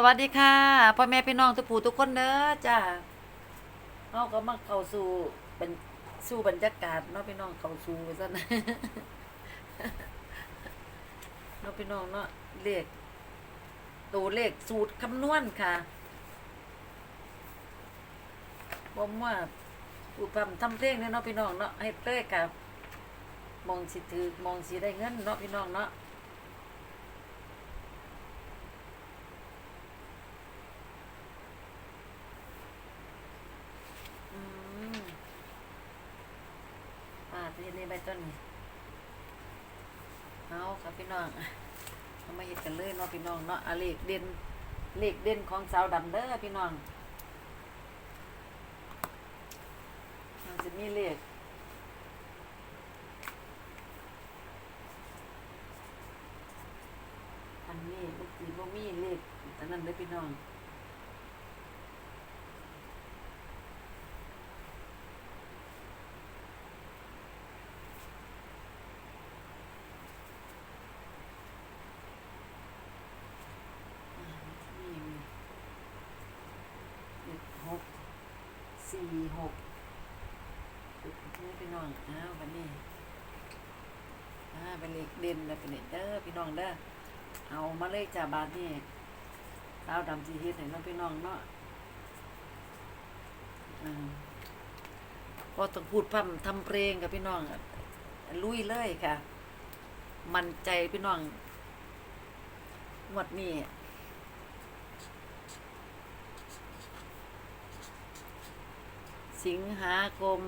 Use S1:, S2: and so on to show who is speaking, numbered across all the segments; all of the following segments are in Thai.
S1: สวัสดีค่ะพ่อแม่พี่น้องทุกผู้ทุกคนเด้อจ้าเราก็มาเข้าสู่เป็นสู่บรรยากาศเนาะพี่น้องเข้าสู่ซะนะเนาะพี่น้องเนาะเลขตัวเลขสูตรคำนวณค่ะผมว่าอุปมทำเพลงเนี่ยเนาะพี่น้องเนาะให้เต้ยกับมองสิถือมองสิได้เงินเนาะพี่น้องเนาะ อืมอ่าทีนี้ใบต้นนี่เอาครับพี่น้องเอามาเห็ด กันเลยเนาะพี่น้องเนาะอะเลขเด่นเลขเด่นของสาวดำเด้อพี่น้องมันจะมีเลขอันนี้ลูกสีบ่มีเลขอันนั้นเด้อพี่น้อง อ่านี่มีเจ็ดหก สี่หกจุดนี้พี่น้องอ้าววันนี้อ่าเป็นเลขเด่นแล้วเป็นเลขเด้อพี่น้องเด้อเอามาเลยจ้าบาทนี่สาวดำสีเฮ็ดให้น้องพี่น้องเนาะอ่าก็ต้องพูดพร่ำทำเพลงกับพี่น้องลุยเลยค่ะ มั่นใจพี่น้องงวดนี้ สิงหาคม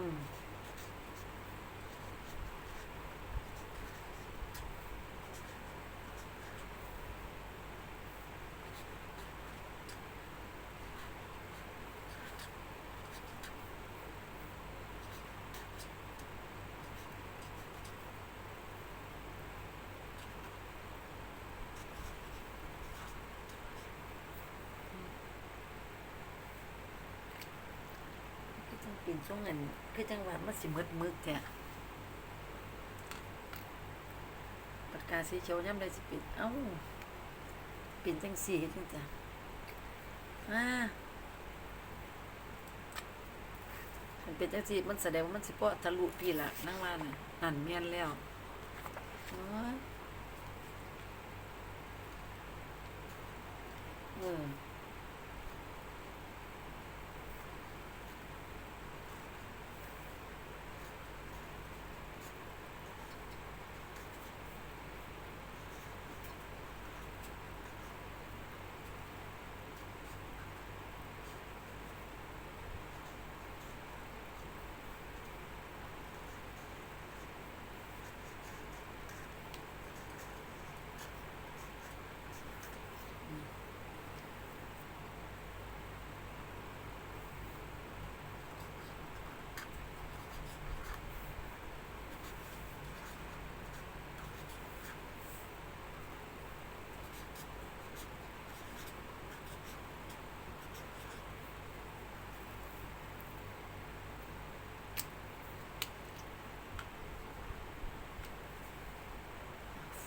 S1: คือจังเป็นช่วงเงินคือจังหวัดมันสิมืดมึกแท้ปากกาสีเขียวย่ำได้สิปิดเอ้าป็นจังสีจังจ้ะอ่ามันเป็นจังสีมันแสดงว่ามันสิปะทะลุพี่ละนั่งว่าน่ะนั่นเมียนแล้วโอ้ย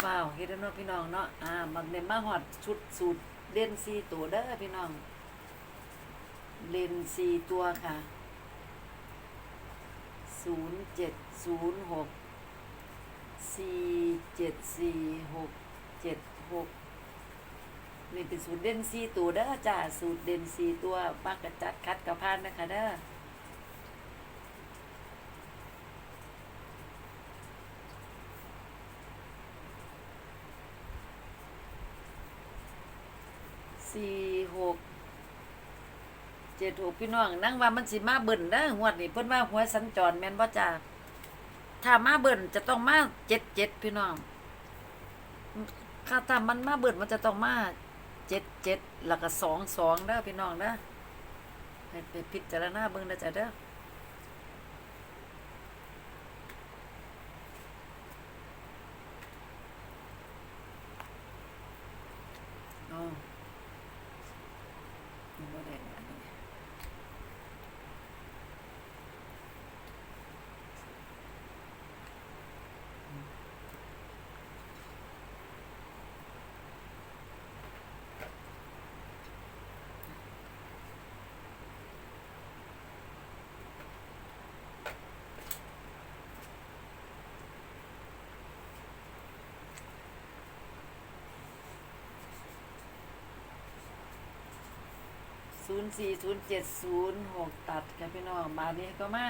S1: เฝ้าเฮ็ดเนาะพี่น้องเนาะอ่ามันเป็นมาฮอดชุดสูตรเล่นสี่ตัวเด้อพี่น้อง เลนสี่ตัวค่ะศูนย์เจ็ดศูนย์หกสี่เจ็ดสี่หกเจ็ดหกนี่เป็นสูตรเด่นสี่ตัวเด้อจ้าสูตรเด่นสี่ตัวปักกระจัดคัดกระพานนะคะเด้อ สี่หกเจ็ดหกพี่น้องนั่งว่ามันสิมาเบิ่นนะหวดนี่เพิ่นว่าหัวสัญจรแม่นบ่จ้าถ้ามาเบิ่นจะต้องมาเจ็ดเจ็ดพี่น้องถ้าถ้ามันมาเบิ่นมันจะต้องมาเจ็ดเจ็ดแล้วก็สองสองเด้อพี่น้องเด้อให้ไปพิจารณาเบิ่งนะจ๊ะเด้อยังบ่ได้อันนี้ ศูนย์สี่ศูนย์เจ็ดศูนย์หกตัดค่ะพี่น้องบาทนี้ก็มา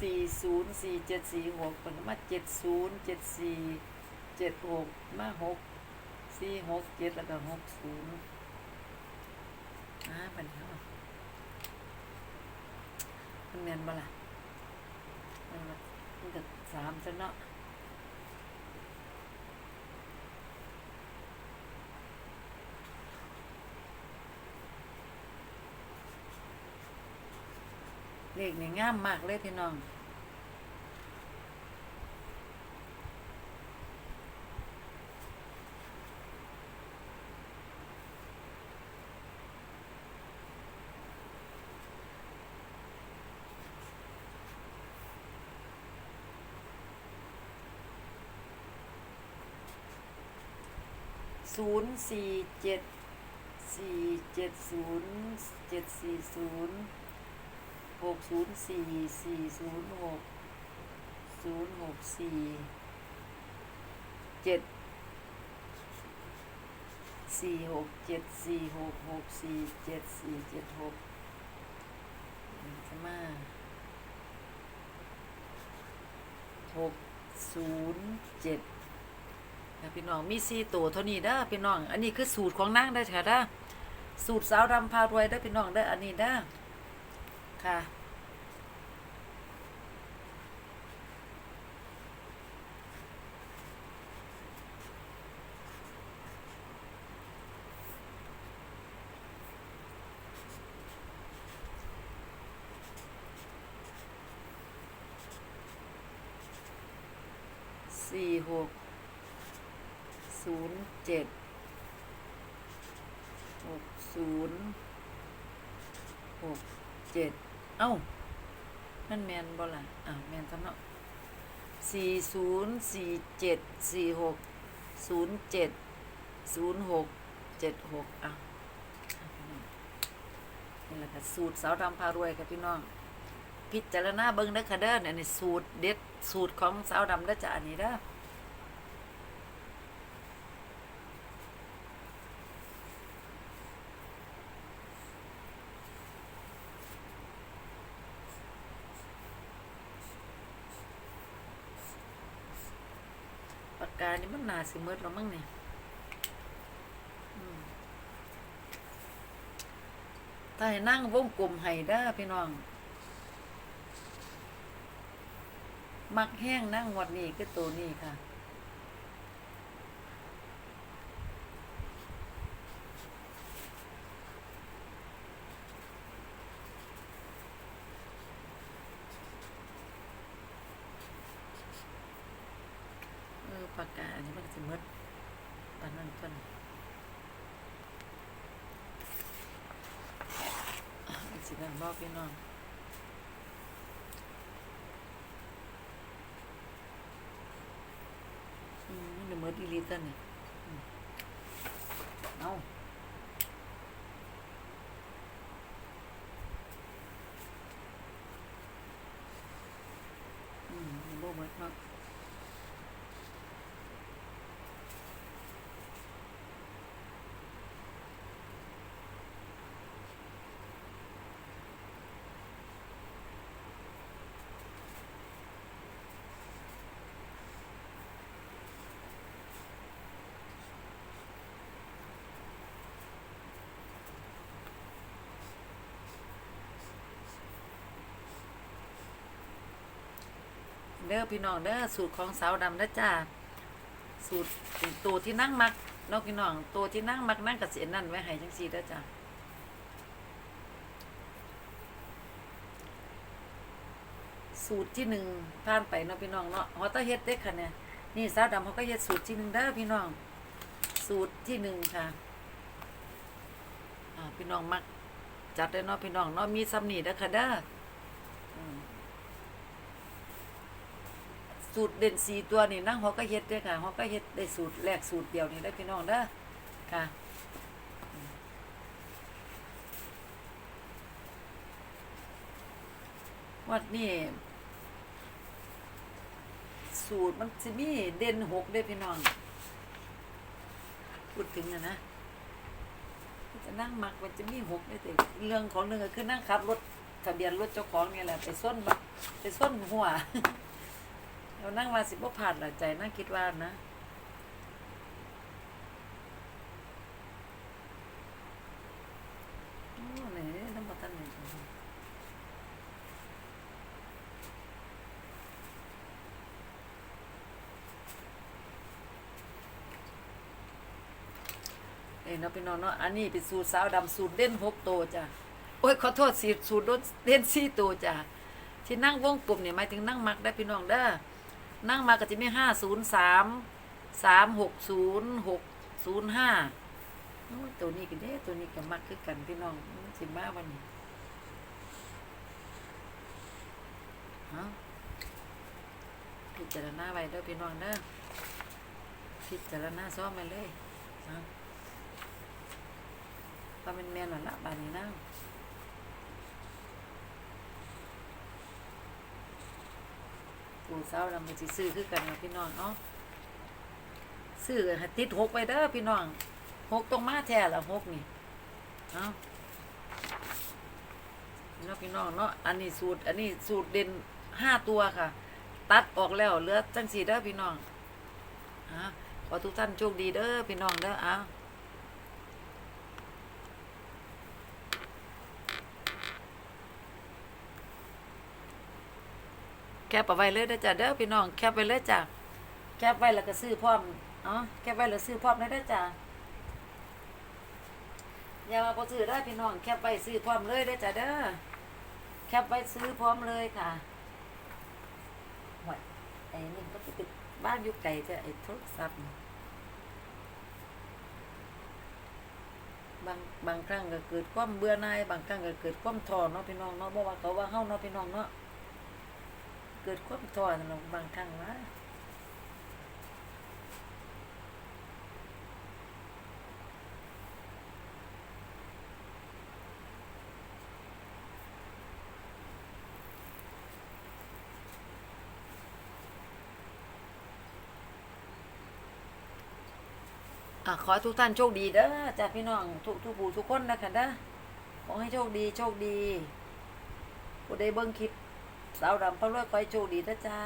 S1: สี่ศูนย์สี่เจ็ดสี่หกเป็นมาเจ็ดศูนย์เจ็ดสี่เจ็ดหกมาหกสี่หกเจ็ดแล้วก็หกศูนย์อ่าเป็นเท่ามันแมนบ่ล่ะมันก็มันก็สามซะเนาะ เลขนี่งามมากเลยพี่น้องศูนย์สี่เจ็ดสี่เจ็ดศูนย์เจ็ดสี่ศูนย์ หกศูนย์สี่สี่ศูนย์หกศูนย์หกสี่เจ็ดสี่หกเจ็ดสี่หกหกสี่เจ็ดสี่เจ็ดหกจะมาหกศูนย์เจ็ดค่ะพี่น้องมีสี่ตัวเท่านี้เด้อพี่น้อง อันนี้คือสูตรของนางได้อค่ะเด้อสูตรสาวดำพารวยได้พี่น้องได้ออันนี้เด้อ ค่ะสี่หกศูนย์เจ็ดหกศูนย์หกเจ็ด เอ้านั่นแมนบ่ล่ะอ่าแมนสำเนาะสี่ศูนย์สี่เจ็ดสี่หกศูนย์เจ็ดศูนย์หกเจ็ดหกอะนี่แหละค่ะสูตรสาวดำพารวยค่ะพี่น้อง พิจารณาเบิ้งเด้อค่ะเด้อเนี่ยนี่สูตรเด็ดสูตรของสาวดำเด้อจ้ะอันนี้เด้อ กานี่มันหนาสิเมิดแล้วมั้งเนี่ยถ้าให้นั่งวงกลมให้ได้พี่น้อง มักแห้งนั่งวัดนี้ก็ตัวนี้ค่ะ เออปากกาอันนี้มันก็สิเมิดปานนั้นต้นอะมั นั่นบอกพี่น้องอืมมันเมิดอีหลีต้นนี่อืมเอาอืมมันบ่เมิดเนาะ เด้อพี่น้องเด้อสูตรของสาวดำนะจ้าสูตรตัวที่นั่งมักนอกพี่น้องตัวที่นั่งมักนั่งกับเสียนั่นไว้ให้จังซี่เด้อจ้าสูตรที่หนึ่งผ่านไปเนาะพี่น้องเนาะฮอตเฮ็ดเด้ค่ะเนี่ยนี่สาวดำเขาก็เฮ็ดสูตรที่หนึ่งเด้อพี่น้อง สูตรที่หนึ่งค่ะพี่น้องมักจัดได้เนาะพี่น้องเนาะมีซ้ำนี่เด้อค่ะเด้อม สูตรเด่นสีตัวนี่นั่งเขาก็เฮ็ดด้อค่ะเขาก็เฮ็ดได้สูตรแรกสูตรเดียวนี่ได้พี่น้องเด้อค่ะวัดนี่สูตรมันสิมีเด่นหกเด้พี่น้องพูดถึงนะนะจะนั่งมักมันจะมีหกได้แต่เรื่องของเรื่องก็คือนั่งขับรถทะเบียนรถเจ้าของนี่แหละไปส้นไปส้นหัว เรานั่งมาสิบ่ผ่านละใจนั่งคิดว่านะโอ้เนี่ยน้ำมันตันเนี่ยเอ้ยเนาะพี่น้องเนาะอันนี้เป็นสูตรสาวดำสูตรเด่นหกโตจ้ะโอ้ยขอโทษสีสูตรเด่นสี่โตจ้ะที่นั่งวงกลมเนี่ยหมายถึงนั่งมักได้พี่น้องเด้อ นั่งมาก็จะมีห้าศูนย์สามสามหกศูนย์หกศูนย์ห้าตัวนี้กันเด้ตัวนี้ก็มักคือกันพี่น้องมันสิมาวันนี้เอาพิจารณาไว้เด้อพี่น้องเด้อพิจารณาซ้อมมาเลยเอาว่าเป็นแม่นหล่ะละบานนี้นั่ง ปูเศร้าเรามันสิซื้อคือกันนะพี่น้องเนาะซื้อให้ติดหกไปเด้อพี่น้องหกตรงมาแท้ละหกนี่เอาเนาะพี่น้องเนาะอันนี้สูตร อันนี้สูตรเด่นห้าตัวค่ะ ตัดออกแล้วเหลือจังสีเด้อพี่น้องอะขอทุกท่านโชคดีเด้อพี่น้องเด้อเอา แคปเอาไว้เลยเด้จ้ะเด้อพี่น้องแคปไว้เลยจ้ะแคปไว้แล้วก็ซื้อพร้อมเนาะแคปไว้แล้วซื้อพร้อมเลยเด้จ้ะอย่ามาพอซื้อได้พี่น้องแคปไว้ซื้อพร้อมเลยเด้อจ้ะเด้อแคปไว้ซื้อพร้อมเลยค่ะหวยไอ้นี่ก็ติดบ้านอยู่ไกลจ้ะไอ้โทรศัพท์บางบางครั้งก็เกิดความเบื่อหน่ายบางครั้งก็เกิดความท้อเนาะพี่น้องเนาะบ่ว่าเขาว่าเฮาเนาะพี่น้องเนาะ เกิดความท้อนั่นล่ะบางครั้งว่าอะขอให้ทุกท่านโชคดีเด้อจากพี่น้องทุกทุกผู้ทุกคนนะคะเด้อขอให้โชคดีโชคดีผู้ใดเบิ่งคลิป สาวดำพระรวยคอยโชคดีนะจ้า